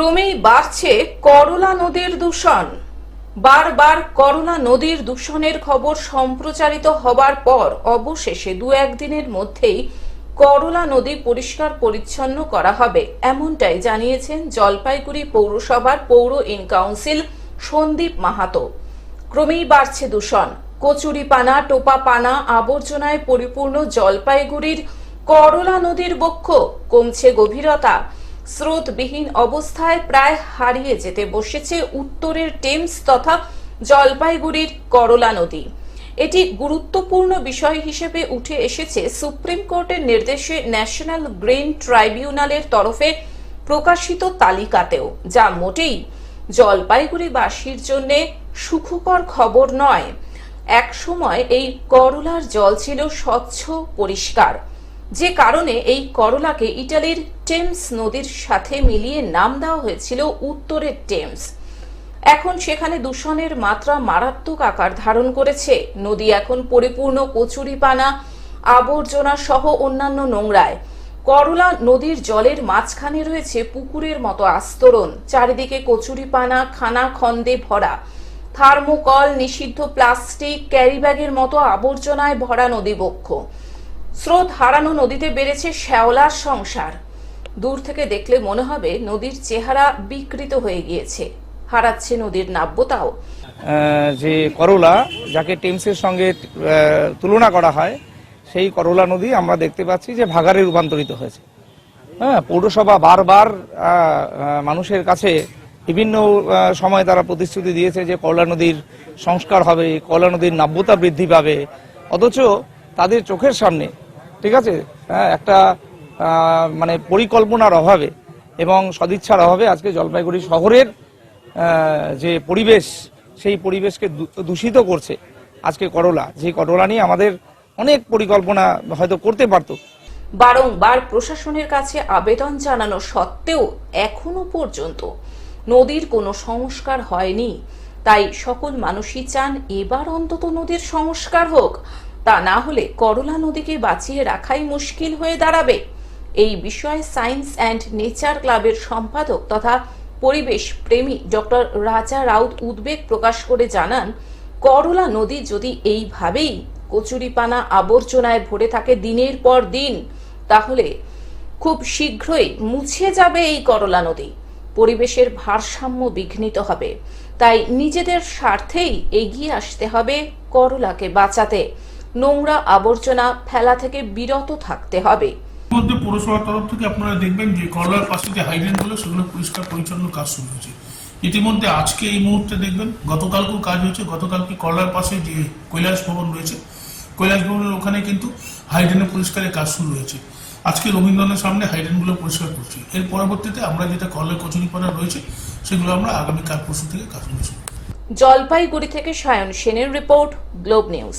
ক্রমেই বাড়ছে করলা নদীর দূষণ। বারবার করলা নদীর দূষণের খবর সম্প্রচারিত হবার পর অবশেষে দু একদিনের মধ্যেই করলা নদী পরিষ্কার পরিচ্ছন্ন করা হবে, এমনটাই জানিয়েছেন জলপাইগুড়ি পৌরসভার পৌর ইন কাউন্সিল সন্দীপ মাহাতো। ক্রমেই বাড়ছে দূষণ। কচুরিপানা, টোপাপানা আবর্জনায় পরিপূর্ণ জলপাইগুড়ির করলা নদীর বক্ষ কমছে গভীরতা। স্রোতবিহীন অবস্থায় প্রায় হারিয়ে যেতে বসেছে উত্তরের টেমস তথা জলপাইগুড়ির করলা নদী। এটি গুরুত্বপূর্ণ বিষয় হিসেবে উঠে এসেছে সুপ্রিম কোর্টের নির্দেশে ন্যাশনাল গ্রিন ট্রাইব্যুনালের তরফে প্রকাশিত তালিকাতেও, যা মোটেই জলপাইগুড়িবাসীর জন্য সুখকর খবর নয়। এক সময় এই করলার জল ছিল স্বচ্ছ, পরিষ্কার। যে কারণে এই করলাকে ইটালির টেমস নদীর সাথে মিলিয়ে নাম দেওয়া হয়েছিল উত্তরের টেমস। এখন সেখানে দূষণের মাত্রা মারাত্মক আকার ধারণ করেছে। নদী এখন পরিপূর্ণ কচুরিপানা, আবর্জনা সহ অন্যান্য নোংরায়। করলা নদীর জলের মাঝখানে রয়েছে পুকুরের মতো আস্তরণ। চারিদিকে কচুরিপানা, খানা খন্দে ভরা। থার্মোকল, নিষিদ্ধ প্লাস্টিক, ক্যারিব্যাগের মতো আবর্জনায় ভরা নদীবক্ষ। স্রোত হারানো নদীতে বেড়েছে শ্যাওলার সংসার। দূর থেকে দেখলে মনে হবে নদীর চেহারা বিকৃত হয়ে গিয়েছে। হারাচ্ছে নদীর নাব্যতাও। যে করলা, যাকে টেমসের সঙ্গে তুলনা করা হয়, সেই করলা নদী আমরা দেখতে পাচ্ছি যে ভাগারে রূপান্তরিত হয়েছে। হ্যাঁ পৌরসভা বারবার মানুষের কাছে বিভিন্ন সময় তারা প্রতিশ্রুতি দিয়েছে যে করলা নদীর সংস্কার হবে, করলা নদীর নাব্যতা বৃদ্ধি পাবে। অথচ তাদের চোখের সামনে ঠিক আছে? হ্যাঁ, একটা মানে পরিকল্পনার অভাবে এবং সদিচ্ছার অভাবে আজকে জলপাইগুড়ি শহরের যে পরিবেশ সেই পরিবেশকে দূষিত করছে আজকে করলা। যে করলা নিয়ে আমাদের অনেক পরিকল্পনা হয়তো করতে পারতো। বারংবার প্রশাসনের কাছে আবেদন জানানো সত্ত্বেও এখনও পর্যন্ত নদীর কোনো সংস্কার হয়নি। তাই সকল মানুষই চান এবার অন্তত নদীর সংস্কার হোক। তা না হলে করলা নদীকে বাঁচিয়ে রাখাই মুশকিল হয়ে দাঁড়াবে। এই বিষয়ে সায়েন্স অ্যান্ড নেচার ক্লাবের সম্পাদক তথা পরিবেশ প্রেমী ডক্টর রাজা রাউত উদ্বেগ প্রকাশ করে জানান, করলা নদী যদি এইভাবেই কচুরিপানা আবর্জনায় ভরে থাকে দিনের পর দিন, তাহলে খুব শীঘ্রই মুছে যাবে এই করলা নদী। পরিবেশের ভারসাম্য বিঘ্নিত হবে। তাই নিজেদের স্বার্থেই এগিয়ে আসতে হবে করলাকে বাঁচাতে। নোংরা আবর্জনা ফেলা থেকে বিরত থাকতে হবে। মধ্যে পৌরসভার তরফ থেকে আপনারা দেখবেন যে করলার পাশে যে হাইড্রেনগুলো সেগুলো পরিষ্কার পরিচ্ছন্ন কাজ শুরু হয়েছে। ইতিমধ্যে আজকে এই মুহূর্তে দেখবেন গতকালকেও কাজ হয়েছে। গতকালকে করলার পাশে যে কৈলাস ভবন রয়েছে কৈলাস ভবনের ওখানে কিন্তু হাইড্রেনের পরিষ্কারের কাজ শুরু হয়েছে। আজকে রবীন্দ্রনাথের সামনে হাইড্রেনগুলো পরিষ্কার করছি। এর পরবর্তীতে আমরা যেটা করলার কচুরিপানা রয়েছে সেগুলো আমরা আগামীকাল পরশু থেকে কাজ করছি। জলপাইগুড়ি থেকে সায়ন সেনের রিপোর্ট গ্লোব নিউজ।